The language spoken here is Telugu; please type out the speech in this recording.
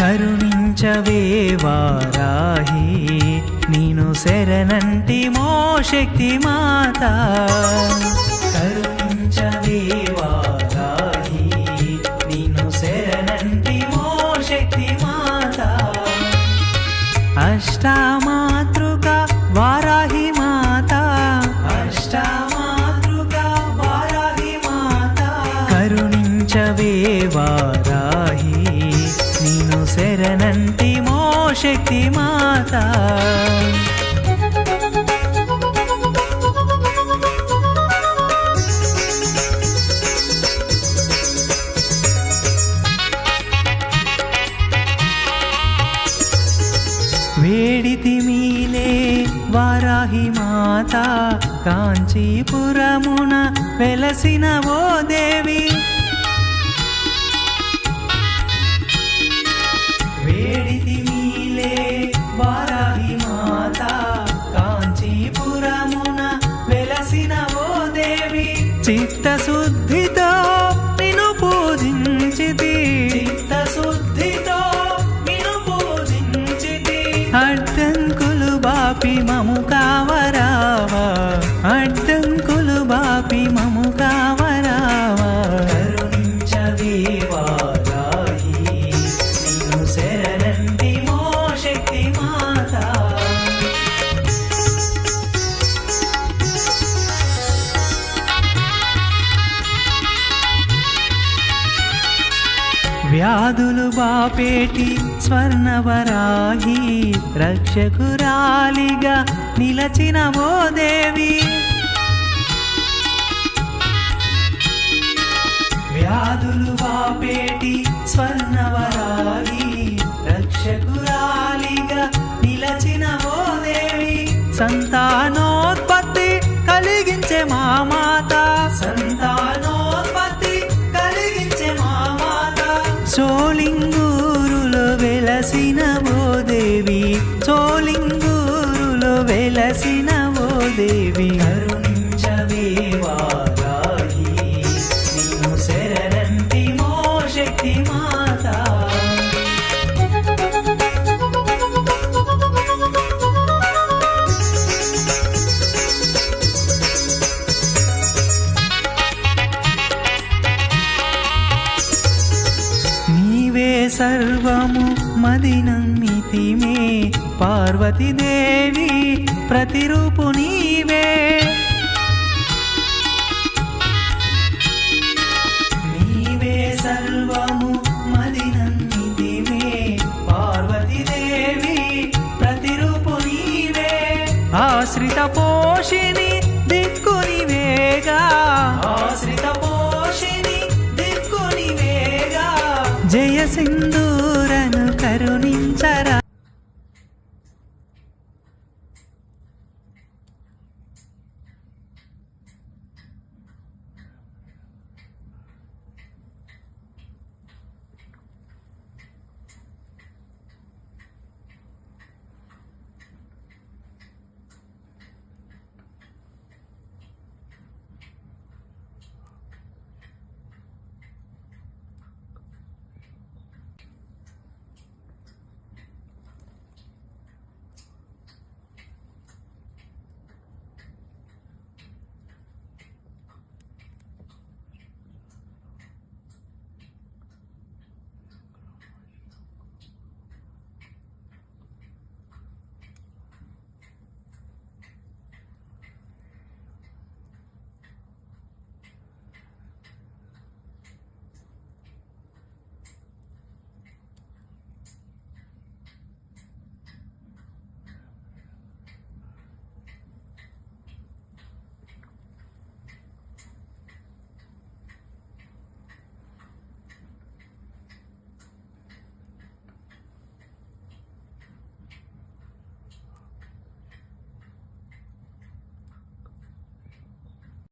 కరుణించవే వారాహి. నేను శరణంటి మో శక్తి మాత. కరుణించవే వారాహి. నేను శరణంటి మో శక్తి మాత. అష్టామాతృక వారాహి మాత. అష్టామాతృక వారాహి మాత. కరుణించవే వారాహి. శరణంటి మో శక్తి మాత. వేడితి మీలే వారాహి మాత కాంచీపురమున వెలసిన ఓ దేవి. నిన్ను శరణంటి శక్తి మాత. వ్యాధులు బాపేటి స్వర్ణవరాహి రక్షకురాలిగా నిలచిన ఓ దేవి. వ్యాధులు బాపేటి స్వర్ణవరాహి రక్షకురాలిగా నిలచిన ఓ దేవి సంతానోత్పత్తి కలిగించే మా మాత. సంతానోత్పత్తి కలిగించే మా మాత. సోలింగూరులో సర్వము మదినమితి మే పార్వతీదేవి ప్రతిరూపు నీవే. నీవే సర్వము మదినమితి మే పార్వతీదేవి ప్రతిరూపు నీవే. ఆశ్రిత పోషిణి దిక్కు నివేగా. ఆశ్రిత పోషిణి దిక్కు నివేగా. జయ సింగ్